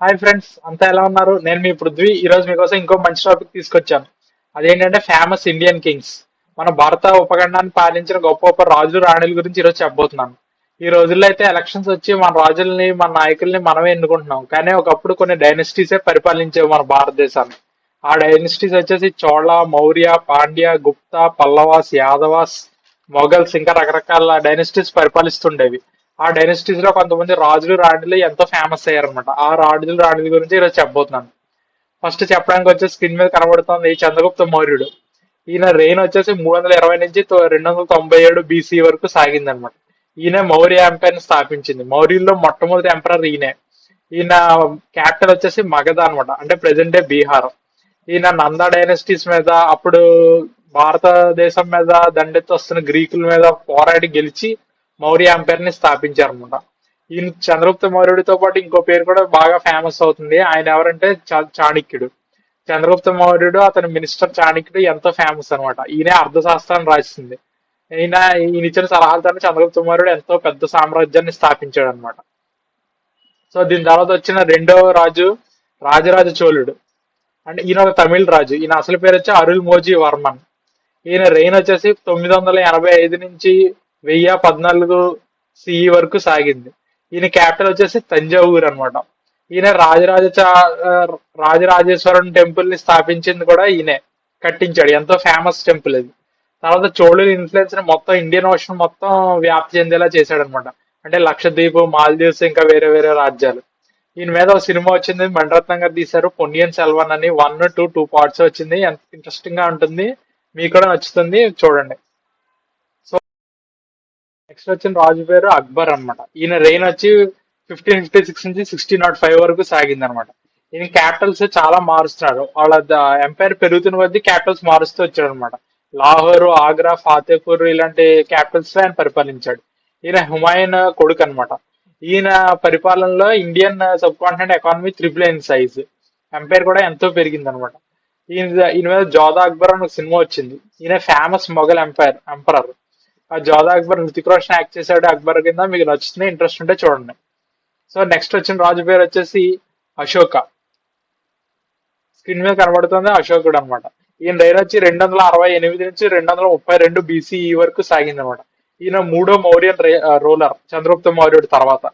Hi friends అంతా ఎలా ఉన్నారు? నేను మీ పృథ్వీ. ఈ రోజు మీకోసం ఇంకో మంచి టాపిక్ తీసుకొచ్చాను. అదేంటంటే ఫేమస్ ఇండియన్ కింగ్స్ మన భారత ఉపఖండాన్ని పాలించిన గొప్ప గొప్ప రాజులు రాణుల గురించి ఈరోజు చెప్పబోతున్నాను. ఈ రోజుల్లో అయితే ఎలక్షన్స్ వచ్చి మన రాజుల్ని మన నాయకుల్ని మనమే ఎన్నుకుంటున్నాం. కానీ ఒకప్పుడు కొన్ని డైనస్టీసే పరిపాలించేవి మన భారతదేశాన్ని. ఆ డైనెస్టీస్ వచ్చేసి చోళ మౌర్య పాండ్య గుప్తా పల్లవాస్ యాదవాస్ మొఘల్స్ ఇంకా రకరకాల డైనెస్టీస్ పరిపాలిస్తుండేవి. ఆ డైనస్టీస్లో కొంతమంది రాజులు రాణులు ఎంతో ఫేమస్ అయ్యారనమాట ఆ రాజులు రాణుల గురించి ఈరోజు చెప్పబోతున్నాను. ఫస్ట్ చెప్పడానికి వచ్చే స్క్రీన్ మీద కనబడుతుంది చంద్రగుప్త మౌర్యుడు. ఈయన రెయిన్ వచ్చేసి మూడు వందల ఇరవై నుంచి రెండు వందల తొంభై ఏడు బీసీ వరకు సాగింది అనమాట ఈయన మౌర్య ఎంపైర్ స్థాపించింది. మౌర్యుల్లో మొట్టమొదటి ఎంపరర్ ఈయనే. ఈయన క్యాపిటల్ వచ్చేసి మగధ అనమాట అంటే ప్రెసెంట్ డే బీహార్. ఈయన నంద డైనస్టీస్ మీద అప్పుడు భారతదేశం మీద దండెత్తి వస్తున్న గ్రీకుల మీద పోరాడి గెలిచి మౌర్య ఎంపైర్ని స్థాపించారనమాట ఈయన చంద్రగుప్త మౌర్యుడితో పాటు ఇంకో పేరు కూడా బాగా ఫేమస్ అవుతుంది. ఆయన ఎవరంటే చా- చాణక్యుడు. చంద్రగుప్త మౌర్యుడు అతని మినిస్టర్ చాణక్యుడు ఎంతో ఫేమస్ అనమాట ఈయనే అర్థశాస్త్రాన్ని రాసింది ఈయన ఈయన ఇచ్చిన సలహాలతోనే చంద్రగుప్త మౌర్యుడు ఎంతో పెద్ద సామ్రాజ్యాన్ని స్థాపించాడు అనమాట సో దీని తర్వాత వచ్చిన రెండవ రాజు రాజరాజ చోళుడు. అంటే ఈయన ఒక తమిళ రాజు. ఈయన అసలు పేరు వచ్చి అరుల్ మోజీ వర్మన్. ఈయన రెయిన్ వచ్చేసి తొమ్మిది వందల ఎనభై ఐదు నుంచి వెయ్యి పద్నాలుగు సిఈ వరకు సాగింది. ఈయన క్యాపిటల్ వచ్చేసి తంజావూరు అనమాట ఈయన రాజరాజ రాజరాజేశ్వరం టెంపుల్ని స్థాపించింది కూడా ఈయనే. కట్టించాడు. ఎంతో ఫేమస్ టెంపుల్ ఇది. తర్వాత చోళుల ఇన్ఫ్లుయెన్స్ని మొత్తం ఇండియన్ ఓషన్ మొత్తం వ్యాప్తి చెందేలా చేశాడు అనమాట అంటే లక్షద్వీప్ మాల్దీవ్స్ ఇంకా వేరే వేరే రాజ్యాలు. ఈయన మీద ఒక సినిమా వచ్చింది మణిరత్నం గారు తీశారు పొన్నియన్ సెల్వన్ అని. వన్ టూ టూ పార్ట్స్ వచ్చింది. ఎంత ఇంట్రెస్టింగ్గా ఉంటుంది. మీకు కూడా నచ్చుతుంది. చూడండి. నెక్స్ట్ వచ్చిన రాజు పేరు అక్బర్ అన్నమాట. ఈయన రెయిన్ వచ్చి ఫిఫ్టీన్ ఫిఫ్టీ సిక్స్ నుంచి సిక్స్టీన్ నాట్ ఫైవ్ వరకు సాగింది అనమాట ఈయన క్యాపిటల్స్ చాలా మారుస్తున్నారు. వాళ్ళ ఎంపైర్ పెరుగుతున్న కొద్దీ క్యాపిటల్స్ మారుస్తూ వచ్చాడు అనమాట లాహోర్ ఆగ్రా ఫాతేపూర్ ఇలాంటి క్యాపిటల్స్ ఆయన పరిపాలించాడు. ఈయన హుమాయూన్ కొడుకు అన్నమాట. ఈయన పరిపాలనలో Indian subcontinent economy triple అయిన సైజ్ ఎంపైర్ కూడా ఎంతో పెరిగింది అనమాట ఈయన ఈయన మీద జోదా అక్బర్ అని ఒక సినిమా వచ్చింది. ఈయన ఫేమస్ మొఘల్ ఎంపైర్ ఎంపరర్ ఆ జాదా అక్బర్ హృతిక్ రోషన్ యాక్ట్ చేశాడు. అక్బర్ కింద మీకు నచ్చుతుంది ఇంట్రెస్ట్ ఉంటే చూడండి. సో నెక్స్ట్ వచ్చిన రాజు పేరు వచ్చేసి అశోక. స్క్రీన్ మీద కనబడుతుంది అశోకుడు అనమాట ఈయన రైన్ వచ్చి రెండు వందల అరవై ఎనిమిది నుంచి రెండు వందల ముప్పై రెండు బీసీఈ వరకు సాగింది అనమాట ఈయన మూడో మౌర్యన్ రూలర్ చంద్రగుప్త మౌర్యుడు తర్వాత.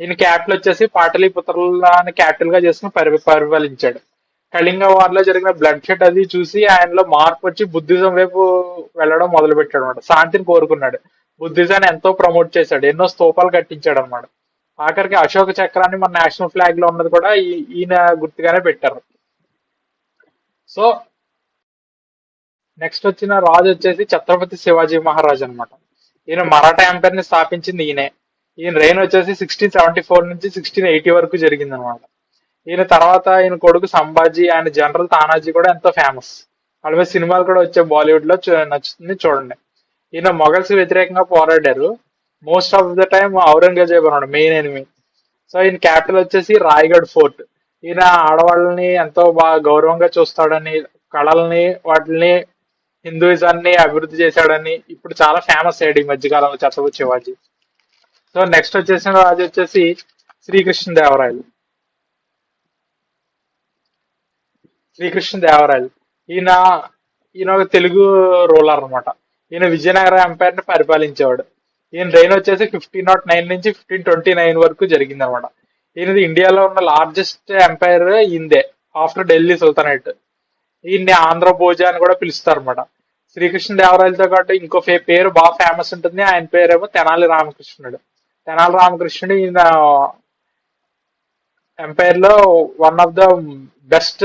ఈయన క్యాపిటల్ వచ్చేసి పాటలీపుత్రులని క్యాపిటల్గా చేసుకుని పరి పరిపాలించాడు. కళింగ వార్లో జరిగిన బ్లడ్ షెడ్ అది చూసి ఆయనలో మార్పు వచ్చి బుద్ధిజం వైపు వెళ్ళడం మొదలు పెట్టాడు అనమాట శాంతిని కోరుకున్నాడు. బుద్ధిజాన్ని ఎంతో ప్రమోట్ చేశాడు. ఎన్నో స్తూపాలు కట్టించాడు అనమాట ఆఖరికి అశోక చక్రాన్ని మన నేషనల్ ఫ్లాగ్లో ఉన్నది కూడా ఈ- ఈయన గుర్తుగానే పెట్టారు. సో నెక్స్ట్ వచ్చిన రాజు వచ్చేసి ఛత్రపతి శివాజీ మహారాజ్ అనమాట ఈయన మరాఠా ఎంపైర్ని స్థాపించింది ఈయనే. ఈయన రెయిన్ వచ్చేసి సిక్స్టీన్ సెవెంటీ ఫోర్ నుంచి సిక్స్టీన్ ఎయిటీ వరకు జరిగింది అనమాట ఈయన తర్వాత ఈయన కొడుకు సంభాజీ ఆయన జనరల్ తానాజీ కూడా ఎంతో ఫేమస్ వాళ్ళ మీద సినిమాలు కూడా వచ్చే బాలీవుడ్లో చూ- నచ్చుతుంది చూడండి. ఈయన మొఘల్స్ వ్యతిరేకంగా పోరాడారు. Most of the time Aurangzeb అన్నాడు మెయిన్ ఎనిమి సో ఈయన క్యాపిటల్ వచ్చేసి రాయగఢ్ ఫోర్ట్ ఈయన ఆడవాళ్ళని ఎంతో బాగా గౌరవంగా చూస్తాడని కళల్ని వాటిని హిందూయిజాన్ని అభివృద్ధి చేశాడని ఇప్పుడు చాలా ఫేమస్ అయ్యాడు ఈ మధ్యకాలంలో ఛత్రపతి శివాజీ. సో నెక్స్ట్ వచ్చేసిన రాజు వచ్చేసి శ్రీకృష్ణదేవరాయలు శ్రీకృష్ణదేవరాయలు. ఈయన ఈయన ఒక తెలుగు రూలర్ అనమాట ఈయన విజయనగర ఎంపైర్ని పరిపాలించేవాడు. ఈయన రెయిన్ వచ్చేసి ఫిఫ్టీన్ నాట్ నైన్ నుంచి ఫిఫ్టీన్ ట్వంటీ నైన్ వరకు జరిగింది అనమాట ఈయనది ఇండియాలో ఉన్న లార్జెస్ట్ ఎంపైర్ ఈయనదే ఆఫ్టర్ ఢిల్లీ సుల్తానేట్ ఈయన్ని ఆంధ్ర భోజ అని కూడా పిలుస్తారు అనమాట శ్రీకృష్ణ దేవరాయలతో పాటు ఇంకో పేరు బాగా ఫేమస్ ఉంటుంది. ఆయన పేరేమో తెనాలి రామకృష్ణుడు. తెనాలి రామకృష్ణుడు ఈయన ఎంపైర్లో one of the best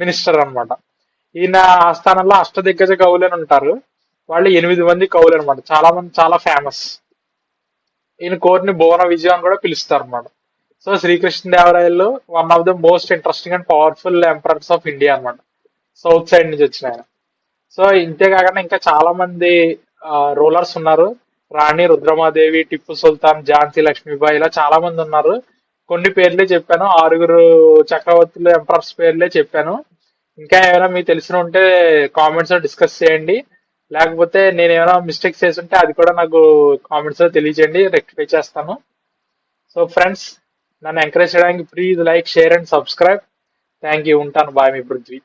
minister అనమాట ఈయన ఆస్థానంలో అష్టదిగ్గజ కవులు అని ఉంటారు. వాళ్ళు ఎనిమిది మంది కవులు అనమాట చాలా మంది చాలా ఫేమస్ ఈయన కోరిని భువన విజయం అని కూడా పిలుస్తారు అనమాట so Srikrishnadevarayalu one of the most interesting and powerful emperors of India అనమాట సౌత్ సైడ్ నుంచి వచ్చిన ఆయన. సో ఇంతేకాకుండా ఇంకా చాలా మంది రూలర్స్ ఉన్నారు. రాణి రుద్రమాదేవి టిప్పు సుల్తాన్ ఝాన్సీ లక్ష్మీబాయి ఇలా చాలా మంది ఉన్నారు. కొన్ని పేర్లే చెప్పాను. ఆరుగురు చక్రవర్తులు ఎంపరర్స్ పేర్లే చెప్పాను. ఇంకా ఏమైనా మీకు తెలిసిన ఉంటే కామెంట్స్లో డిస్కస్ చేయండి. లేకపోతే నేను ఏమైనా మిస్టేక్స్ చేస్తుంటే అది కూడా నాకు కామెంట్స్లో తెలియజేయండి రెక్టిఫై చేస్తాను. సో ఫ్రెండ్స్ నన్ను ఎంకరేజ్ చేయడానికి please like share and subscribe thank you ఉంటాను. బాయ్ మీ పృథ్వీ.